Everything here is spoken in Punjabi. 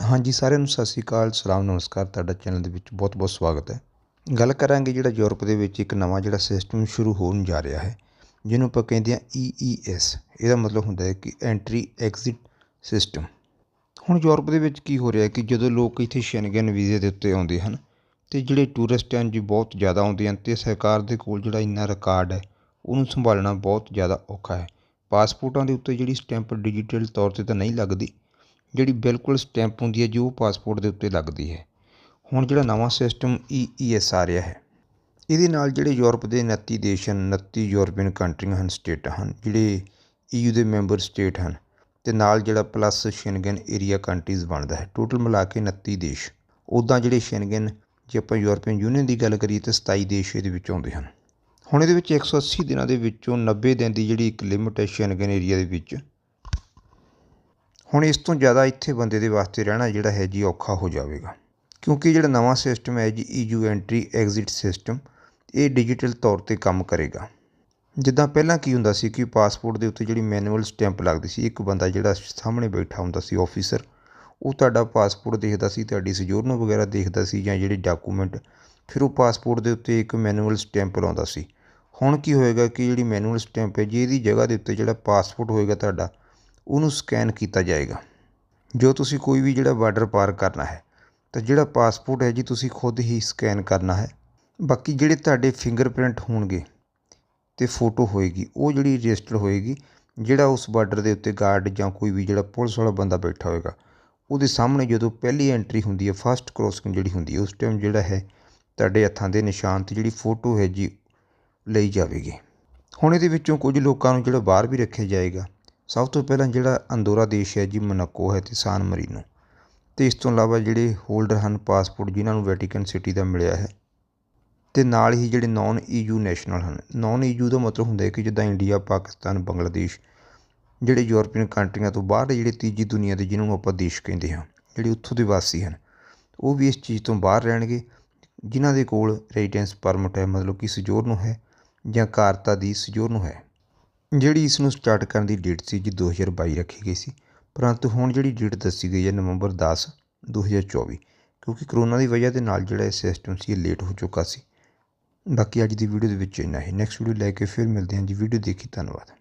ਹਾਂਜੀ, ਸਾਰਿਆਂ ਨੂੰ ਸਤਿ ਸ਼੍ਰੀ ਅਕਾਲ, ਸਲਾਮ, ਨਮਸਕਾਰ। ਤੁਹਾਡਾ ਚੈਨਲ ਦੇ ਵਿੱਚ ਬਹੁਤ ਬਹੁਤ ਸਵਾਗਤ ਹੈ। ਗੱਲ ਕਰਾਂਗੇ ਜਿਹੜਾ ਯੂਰਪ ਦੇ ਵਿੱਚ ਇੱਕ ਨਵਾਂ ਜਿਹੜਾ ਸਿਸਟਮ ਸ਼ੁਰੂ ਹੋਣ ਜਾ ਰਿਹਾ ਹੈ, ਜਿਹਨੂੰ ਆਪਾਂ ਕਹਿੰਦੇ ਆ EES ਇਹਦਾ ਮਤਲਬ ਹੁੰਦਾ ਹੈ ਕਿ ਐਂਟਰੀ ਐਗਜ਼ਿਟ ਸਿਸਟਮ। ਹੁਣ ਯੂਰਪ ਦੇ ਵਿੱਚ ਕੀ ਹੋ ਰਿਹਾ ਕਿ ਜਦੋਂ ਲੋਕ ਇੱਥੇ ਸ਼ੈਨਗਨ ਵੀਜ਼ੇ ਦੇ ਉੱਤੇ ਆਉਂਦੇ ਹਨ, ਤੇ ਜਿਹੜੇ ਟੂਰਿਸਟ ਹਨ ਜੀ ਬਹੁਤ ਜ਼ਿਆਦਾ ਆਉਂਦੇ ਹਨ, ਤੇ ਸਰਕਾਰ ਦੇ ਕੋਲ ਜਿਹੜਾ ਇੰਨਾ ਰਿਕਾਰਡ ਹੈ, ਉਹਨੂੰ ਸੰਭਾਲਣਾ ਬਹੁਤ ਜ਼ਿਆਦਾ ਔਖਾ ਹੈ। ਪਾਸਪੋਰਟਾਂ ਦੇ ਉੱਤੇ ਜਿਹੜੀ ਸਟੈਂਪ ਡਿਜੀਟਲ ਤੌਰ ਤੇ ਤਾਂ ਨਹੀਂ ਲੱਗਦੀ ਜਿਹੜੀ ਬਿਲਕੁਲ ਸਟੈਂਪ ਹੁੰਦੀ ਹੈ, ਜੋ ਪਾਸਪੋਰਟ ਦੇ ਉੱਤੇ ਲੱਗਦੀ ਹੈ। ਹੁਣ ਜਿਹੜਾ ਨਵਾਂ ਸਿਸਟਮ ਈ ਈ EES ਆ ਰਿਹਾ ਹੈ, ਇਹਦੇ ਨਾਲ ਜਿਹੜੇ ਯੂਰਪ ਦੇ 29 ਦੇਸ਼ ਹਨ 29 ਯੂਰਪੀਅਨ ਕੰਟਰੀਆਂ ਹਨ, ਸਟੇਟਾਂ ਹਨ, ਜਿਹੜੇ EU ਦੇ ਮੈਂਬਰ ਸਟੇਟ ਹਨ, ਤੇ ਨਾਲ ਜਿਹੜਾ ਪਲੱਸ ਸ਼ੈਨਗਨ ਏਰੀਆ ਕੰਟਰੀਜ਼ ਬਣਦਾ ਹੈ। ਟੋਟਲ ਮਿਲਾ ਕੇ 29 ਦੇਸ਼। ਉੱਦਾਂ ਜਿਹੜੇ ਸ਼ੈਨਗਨ ਜੇ ਆਪਾਂ ਯੂਰਪੀਅਨ ਯੂਨੀਅਨ ਦੀ ਗੱਲ ਕਰੀਏ, ਤਾਂ 27 ਦੇਸ਼ ਇਹਦੇ ਵਿੱਚ ਆਉਂਦੇ ਹਨ। ਹੁਣ ਇਹਦੇ ਵਿੱਚ 180 ਦਿਨਾਂ ਦੇ ਵਿੱਚੋਂ 90 ਦਿਨ ਦੀ ਜਿਹੜੀ ਇੱਕ ਲਿਮਿਟ ਹੈ ਸ਼ੈਨਗਨ ਏਰੀਆ ਦੇ ਵਿੱਚ ਹੁਣ ਇਸ ਤੋਂ ਜ਼ਿਆਦਾ ਇੱਥੇ ਬੰਦੇ ਦੇ ਵਾਸਤੇ ਰਹਿਣਾ ਜਿਹੜਾ ਹੈ ਜੀ ਔਖਾ ਹੋ ਜਾਵੇਗਾ। ਕਿਉਂਕਿ ਜਿਹੜਾ ਨਵਾਂ ਸਿਸਟਮ ਹੈ ਜੀ ਈਯੂ ਐਂਟਰੀ ਐਗਜ਼ਿਟ ਸਿਸਟਮ ਇਹ ਡਿਜੀਟਲ ਤੌਰ ਤੇ ਕੰਮ ਕਰੇਗਾ। ਜਿੱਦਾਂ ਪਹਿਲਾਂ ਕੀ ਹੁੰਦਾ ਸੀ ਕਿ ਪਾਸਪੋਰਟ ਦੇ ਉੱਤੇ ਜਿਹੜੀ ਮੈਨੂਅਲ ਸਟੈਂਪ ਲੱਗਦੀ ਸੀ, ਇੱਕ ਬੰਦਾ ਜਿਹੜਾ ਸਾਹਮਣੇ ਬੈਠਾ ਹੁੰਦਾ ਸੀ ਆਫੀਸਰ ਉਹ ਤੁਹਾਡਾ ਪਾਸਪੋਰਟ ਦੇਖਦਾ ਸੀ, ਤੁਹਾਡੀ ਸਜੋਰਨੋ ਵਗੈਰਾ ਦੇਖਦਾ ਸੀ ਜਾਂ ਜਿਹੜੇ ਡਾਕੂਮੈਂਟ ਫਿਰ ਉਹ ਪਾਸਪੋਰਟ ਦੇ ਉੱਤੇ ਇੱਕ ਮੈਨੂਅਲ ਸਟੈਂਪ ਲਾਉਂਦਾ ਸੀ। ਹੁਣ ਕੀ ਹੋਏਗਾ ਕਿ ਜਿਹੜੀ ਮੈਨੂਅਲ ਸਟੈਂਪ ਹੈ ਜੀ, ਇਹਦੀ ਜਗ੍ਹਾ ਦੇ ਉੱਤੇ ਜਿਹੜਾ ਪਾਸਪੋਰਟ ਹੋਏਗਾ ਤੁਹਾਡਾ ਉਹਨੂੰ ਸਕੈਨ ਕੀਤਾ ਜਾਏਗਾ। ਜੋ ਤੁਸੀਂ ਕੋਈ ਵੀ ਜਿਹੜਾ ਬਾਰਡਰ ਪਾਰ ਕਰਨਾ ਹੈ, ਤਾਂ ਜਿਹੜਾ ਪਾਸਪੋਰਟ ਹੈ ਜੀ, ਤੁਸੀਂ ਖੁਦ ਹੀ ਸਕੈਨ ਕਰਨਾ ਹੈ। ਬਾਕੀ ਜਿਹੜੇ ਤੁਹਾਡੇ ਫਿੰਗਰਪ੍ਰਿੰਟ ਹੋਣਗੇ ਤੇ ਫੋਟੋ ਹੋਏਗੀ, ਉਹ ਜਿਹੜੀ ਰਜਿਸਟਰ ਹੋਏਗੀ, ਜਿਹੜਾ ਉਸ ਬਾਰਡਰ ਦੇ ਉੱਤੇ ਗਾਰਡ ਜਾਂ ਕੋਈ ਵੀ ਜਿਹੜਾ ਪੁਲਿਸ ਵਾਲਾ ਬੰਦਾ ਬੈਠਾ ਹੋਏਗਾ, ਉਹਦੇ ਸਾਹਮਣੇ ਜਦੋਂ ਪਹਿਲੀ ਐਂਟਰੀ ਹੁੰਦੀ ਹੈ ਫਸਟ ਕ੍ਰੋਸਿੰਗ ਜਿਹੜੀ ਹੁੰਦੀ ਹੈ, ਉਸ ਟਾਈਮ ਜਿਹੜਾ ਹੈ, ਤੁਹਾਡੇ ਹੱਥਾਂ ਦੇ ਨਿਸ਼ਾਨ ਤੇ ਜਿਹੜੀ ਫੋਟੋ ਹੈ ਜੀ, ਲਈ ਜਾਵੇਗੀ। ਹੁਣ ਇਹਦੇ ਵਿੱਚੋਂ ਕੁਝ ਲੋਕਾਂ ਨੂੰ ਜਿਹੜਾ ਬਾਹਰ ਵੀ ਰੱਖਿਆ ਜਾਏਗਾ ਸਭ ਤੋਂ ਪਹਿਲਾਂ ਜਿਹੜਾ ਅੰਦੋਰਾ ਦੇਸ਼ ਹੈ ਜੀ, ਮੋਨਾਕੋ ਹੈ ਅਤੇ ਸਾਨ ਮਰੀਨੋ। ਅਤੇ ਇਸ ਤੋਂ ਇਲਾਵਾ ਜਿਹੜੇ ਹੋਲਡਰ ਹਨ, ਪਾਸਪੋਰਟ ਜਿਨ੍ਹਾਂ ਨੂੰ ਵੈਟੀਕਨ ਸਿਟੀ ਦਾ ਮਿਲਿਆ ਹੈ। ਅਤੇ ਨਾਲ ਹੀ ਜਿਹੜੇ ਨੋਨ ਈਯੂ ਨੈਸ਼ਨਲ ਹਨ। ਨੋਨ ਈਯੂ ਦਾ ਮਤਲਬ ਹੁੰਦਾ ਹੈ ਕਿ ਜਿੱਦਾਂ ਇੰਡੀਆ, ਪਾਕਿਸਤਾਨ, ਬੰਗਲਾਦੇਸ਼ ਜਿਹੜੇ ਯੂਰਪੀਅਨ ਕੰਟਰੀਆਂ ਤੋਂ ਬਾਹਰ ਜਿਹੜੇ ਤੀਜੀ ਦੁਨੀਆ ਦੇ ਜਿਨ੍ਹਾਂ ਨੂੰ ਆਪਾਂ ਦੇਸ਼ ਕਹਿੰਦੇ ਹਾਂ, ਜਿਹੜੇ ਉੱਥੋਂ ਦੇ ਵਾਸੀ ਹਨ, ਉਹ ਵੀ ਇਸ ਚੀਜ਼ ਤੋਂ ਬਾਹਰ ਰਹਿਣਗੇ, ਜਿਨ੍ਹਾਂ ਦੇ ਕੋਲ ਰੈਜ਼ੀਡੈਂਸ ਪਰਮਿਟ ਹੈ, ਮਤਲਬ ਕਿ ਸਜੋਰਨੋ ਹੈ ਜਾਂ ਕਾਰਤਾ ਦੀ ਸਜੋਰਨੋ ਹੈ। ਜਿਹੜੀ ਇਸ ਨੂੰ ਸਟਾਰਟ ਕਰਨ ਦੀ ਡੇਟ ਸੀ ਜੀ 2022 ਰੱਖੀ ਗਈ ਸੀ, ਪਰੰਤੂ ਹੁਣ ਜਿਹੜੀ ਡੇਟ ਦੱਸੀ ਗਈ ਹੈ ਨਵੰਬਰ 10 2024 ਕਿਉਂਕਿ ਕਰੋਨਾ ਦੀ ਵਜ੍ਹਾ ਦੇ ਨਾਲ ਜਿਹੜਾ ਇਹ ਸਿਸਟਮ ਸੀ ਇਹ ਲੇਟ ਹੋ ਚੁੱਕਾ ਸੀ। ਬਾਕੀ ਅੱਜ ਦੀ ਵੀਡੀਓ ਦੇ ਵਿੱਚ ਇੰਨਾ ਹੀ। ਨੈਕਸਟ ਵੀਡੀਓ ਲੈ ਕੇ ਫਿਰ ਮਿਲਦੇ ਹਾਂ ਜੀ। ਵੀਡੀਓ ਦੇਖੀ ਧੰਨਵਾਦ।